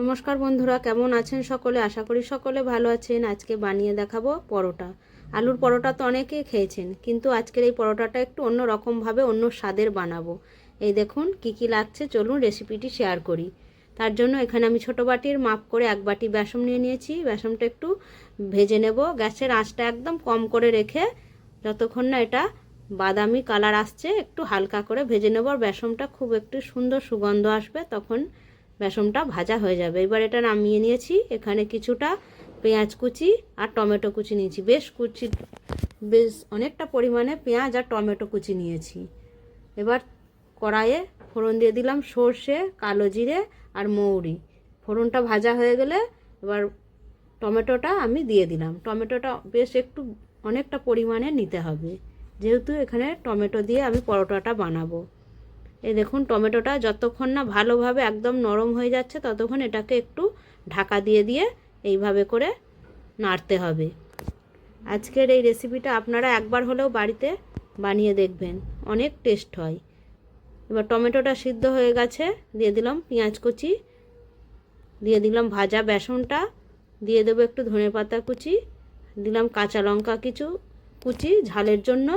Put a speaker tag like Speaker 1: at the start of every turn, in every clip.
Speaker 1: নমস্কার বন্ধুরা, কেমন আছেন সকলে? আশা করি সকলে ভালো আছেন। আজকে বানিয়ে দেখাবো পরোটা। আলুর পরোটা তো অনেকেই খেয়েছেন, কিন্তু আজকের এই পরোটাটা একটু অন্য রকমভাবে অন্য স্বাদের বানাবো। এই দেখুন, কি কি লাগছে, চলুন রেসিপিটি শেয়ার করি। তার জন্য এখানে আমি ছোটো বাটির মাপ করে এক বাটি বেসম নিয়ে নিয়েছি। বেসমটা একটু ভেজে নেব। গ্যাসের আঁচটা একদম কম করে রেখে যতক্ষণ না এটা বাদামি কালার আসছে, একটু হালকা করে ভেজে নেব। আর বেসমটা খুব একটু সুন্দর সুগন্ধ আসবে, তখন বেসনটা ভাজা হয়ে যাবে। এবার এটা নামিয়ে নিয়েছি। এখানে কিছুটা পেঁয়াজ কুচি আর টমেটো কুচি নিয়েছি। বেশ কুচি, বেশ অনেকটা পরিমাণে পেঁয়াজ আর টমেটো কুচি নিয়েছি। এবার কড়াইয়ে ফোড়ন দিয়ে দিলাম সর্ষে, কালো জিরে আর মৌরি। ফোড়নটা ভাজা হয়ে গেলে এবার টমেটোটা আমি দিয়ে দিলাম। টমেটোটা বেশ একটু অনেকটা পরিমাণে নিতে হবে। যেহেতু এখানে টমেটো দিয়ে আমি পরোটাটা বানাবো। এই দেখুন, টমেটোটা যতক্ষণ না ভালোভাবে একদম নরম হয়ে যাচ্ছে, ততক্ষণ এটাকে একটু ঢাকা দিয়ে দিয়ে এইভাবে করে নাড়তে হবে। আজকের এই রেসিপিটা আপনারা একবার হলেও বাড়িতে বানিয়ে দেখবেন, অনেক টেস্ট হয়। এবার টমেটোটা সিদ্ধ হয়ে গেছে, দিয়ে দিলাম পেঁয়াজ কুচি, দিয়ে দিলাম ভাজা বেসনটা, দিয়ে দেবো একটু ধনে পাতা কুচি, দিলাম কাঁচা লঙ্কা কিছু কুচি ঝালের জন্য,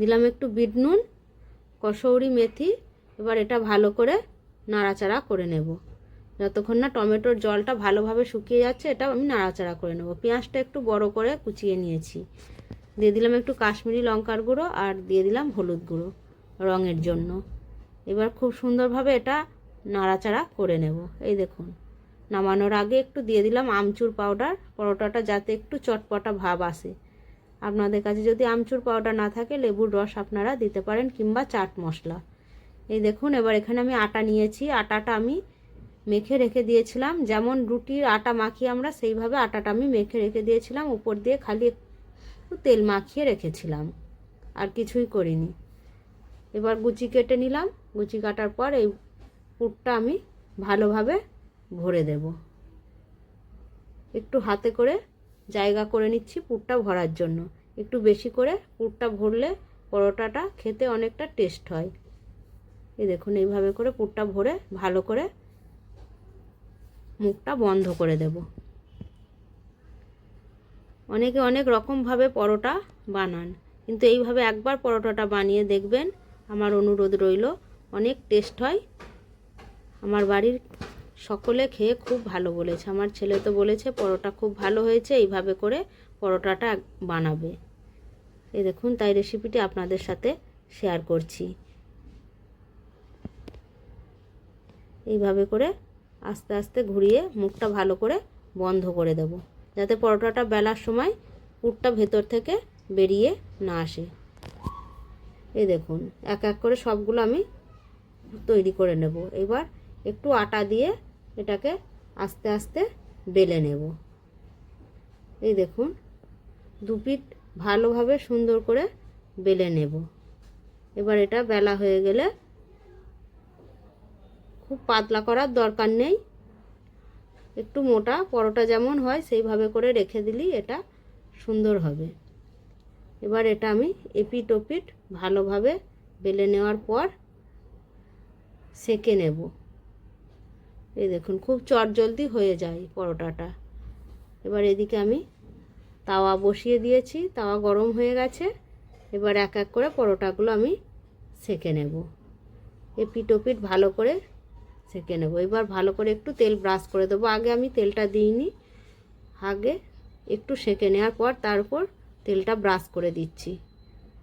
Speaker 1: দিলাম একটু বিট নুন কসৌরি মেথি, এবার এটা ভালো করে নাড়াচাড়া করে নেব। যতক্ষণ না টমেটোর জলটা ভালোভাবে শুকিয়ে যাচ্ছে, এটা আমি নাড়াচাড়া করে নেব। পেঁয়াজটা একটু বড় করে কুচিয়ে নিয়েছি। দিয়ে দিলাম একটু কাশ্মীরি লঙ্কার গুঁড়ো আর দিয়ে দিলাম হলুদ গুঁড়ো রঙের জন্য। এবার খুব সুন্দরভাবে এটা নাড়াচাড়া করে নেব। এই দেখুন, নামানোর আগে একটু দিয়ে দিলাম আমচুর পাউডার। পরোটাটা যাতে একটু চটপটা ভাব আসে। আপনাদের কাছে যদি আমচুর পাউডার না থাকে, লেবুর রস আপনারা দিতে পারেন কিংবা চাট মশলা। এই দেখুন, এবার এখানে আমি আটা নিয়েছি। আটাটা আমি মেখে রেখে দিয়েছিলাম। যেমন রুটির আটা মাখিয়ে আমরা সেইভাবে আটাটা আমি মেখে রেখে দিয়েছিলাম। উপর দিয়ে খালি একটু তেল মাখিয়ে রেখেছিলাম। আর কিছুই করিনি। এবার গুচি কেটে নিলাম। গুচি কাটার পর এই পুরটা আমি ভালোভাবে ভরে দেব। একটু হাতে করে জায়গা করে নিচ্ছি পুরটা ভরার জন্য। একটু বেশি করে পুরটা ভরলে পরোটাটা খেতে অনেকটা টেস্ট হয়। এই দেখুন, এইভাবে করে পুরটা ভরে ভালো করে মুখটা বন্ধ করে দেব। অনেকে অনেক রকমভাবে পরোটা বানান, কিন্তু এইভাবে একবার পরোটাটা বানিয়ে দেখবেন, আমার অনুরোধ রইল, অনেক টেস্ট হয়। আমার বাড়ির সকলে খেয়ে খুব ভালো বলেছে। আমার ছেলে তো বলেছে, পরোটা খুব ভালো হয়েছে, এইভাবে করে পরোটাটা বানাবে। এই দেখুন, তাই রেসিপিটি আপনাদের সাথে শেয়ার করছি। এইভাবে করে আস্তে আস্তে ঘুরিয়ে মুখটা ভালো করে বন্ধ করে দেব, যাতে পরোটাটা বেলার সময় পুরটা ভেতর থেকে বেরিয়ে না আসে। এই দেখুন, এক এক করে সবগুলো আমি তৈরি করে নেব। এবার একটু আটা দিয়ে এটাকে আস্তে আস্তে বেলে নেব। এই দেখুন, দুপিট ভালোভাবে সুন্দর করে বেলে নেব। এবার এটা বেলা হয়ে গেলে খুব পাতলা করার দরকার নেই। একটু মোটা, পরোটা যেমন হয় সেইভাবে করে রেখে দিলেই এটা সুন্দর হবে। এবার এটা আমি এপিট ওপিট ভালোভাবে বেলে নেওয়ার পর সেকে নেব। এই দেখুন, খুব চট জলদি হয়ে যায় পরোটাটা। এবার এদিকে আমি তাওয়া বসিয়ে দিয়েছি, তাওয়া গরম হয়ে গেছে। এবার এক এক করে পরোটাগুলো আমি সেকে নেব। এপিট ওপিট ভালো করে সেকে নেব। এবার ভালো করে একটু তেল ব্রাশ করে দেবো। আগে আমি তেলটা দিইনি, আগে একটু সেকে নেওয়ার পর তারপর তেলটা ব্রাশ করে দিচ্ছি।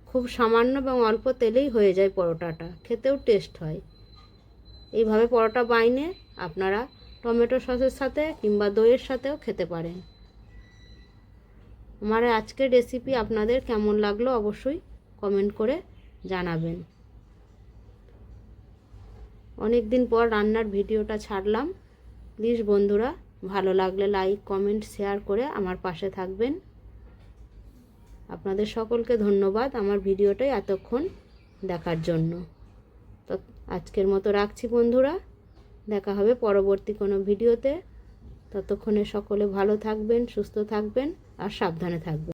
Speaker 1: খুব সামান্য এবং অল্প তেলেই হয়ে যায় পরোটাটা, খেতেও টেস্ট হয়। এইভাবে পরোটা বাইনে আপনারা টমেটো সসের সাথে কিংবা দইয়ের সাথেও খেতে পারেন। আমার আজকের রেসিপি আপনাদের কেমন লাগল অবশ্যই কমেন্ট করে জানাবেন। অনেক দিন পর রান্নার ভিডিওটা ছাড়লাম। প্লিজ বন্ধুরা, ভালো লাগলে লাইক কমেন্ট শেয়ার করে আমার পাশে থাকবেন। আপনাদের সকলকে ধন্যবাদ আমার ভিডিওটাই এতক্ষণ দেখার জন্য। তো আজকের মতো রাখছি বন্ধুরা। দেখা হবে পরবর্তী কোনো ভিডিওতে। ততক্ষণে সকলে ভালো থাকবেন, সুস্থ থাকবেন, আর সাবধানে থাকবেন।